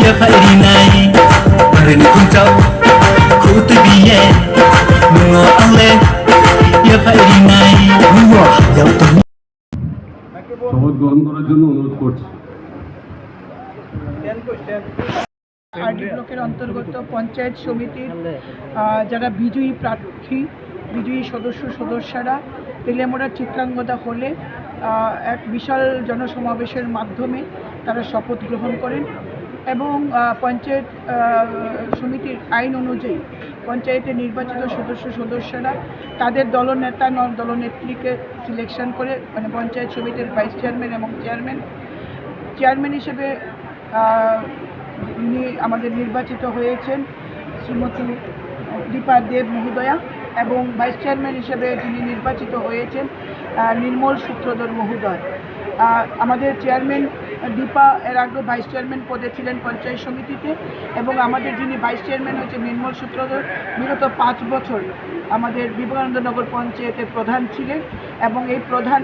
Ya Irinai Barin kuncau Kutu biye Nungo ale Ya Irinai Nungo Yau tu শপথ গ্রহণ করার জন্য অনুরোধ করছি। আরডি ব্লকের অন্তর্গত পঞ্চায়েত সমিতির আহ, যারা বিজয়ী প্রার্থী বিজয়ী সদস্য সদস্যরা তেলেমোড়া চিত্রাঙ্গদা হলে এক বিশাল জনসমাবেশের মাধ্যমে তারা শপথ গ্রহণ করেন এবং পঞ্চায়েত সমিতির আইন অনুযায়ী পঞ্চায়েতে নির্বাচিত সদস্য সদস্যরা তাদের দলনেতা দলনেত্রীকে সিলেকশন করে মানে পঞ্চায়েত সমিতির ভাইস চেয়ারম্যান এবং চেয়ারম্যান চেয়ারম্যান হিসেবে আমাদের নির্বাচিত হয়েছেন শ্রীমতী দীপা দেব মহোদয়া। এবং ভাইস চেয়ারম্যান হিসেবে তিনি নির্বাচিত হয়েছেন নির্মল সূত্রধর মহোদয়। আমাদের চেয়ারম্যান দীপা এর আগে ভাইস চেয়ারম্যান পদে ছিলেন পঞ্চায়েত সমিতিতে এবং আমাদের যিনি ভাইস চেয়ারম্যান হচ্ছে নির্মল সূত্রধর, বিগত পাঁচ বছর আমাদের বিবেকানন্দনগর পঞ্চায়েতের প্রধান ছিলেন এবং এই প্রধান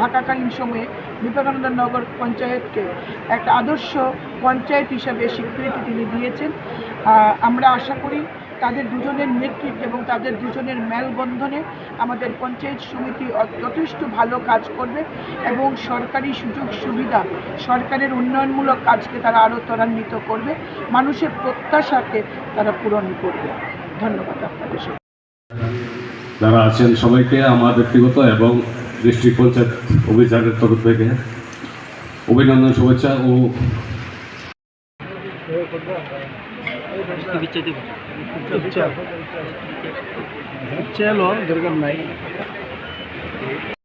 থাকাকালীন সময়ে বিবেকানন্দনগর পঞ্চায়েতকে একটা আদর্শ পঞ্চায়েত হিসাবে স্বীকৃতি তিনি দিয়েছেন। আমরা আশা করি তাদের দুজনের নেতৃত্ব এবং তাদের দুজনের মেলবন্ধনে আমাদের পঞ্চায়েত সমিতি যথেষ্ট ভালো কাজ করবে এবং সরকারি সুযোগ সুবিধা, সরকারের উন্নয়নমূলক কাজকে তারা আরও ত্বরান্বিত করবে, মানুষের প্রত্যাশাকে তারা পূরণ করবে ধন্যবাদ আপনাদের। যারা আছেন সবাইকে, আমার ব্যক্তিগত এবং ডিস্ট্রিক্ট পঞ্চায়েত অফিসারের তরফ থেকে অভিনন্দন, শুভেচ্ছা ও ఇచ్చాలో దొరికినాయి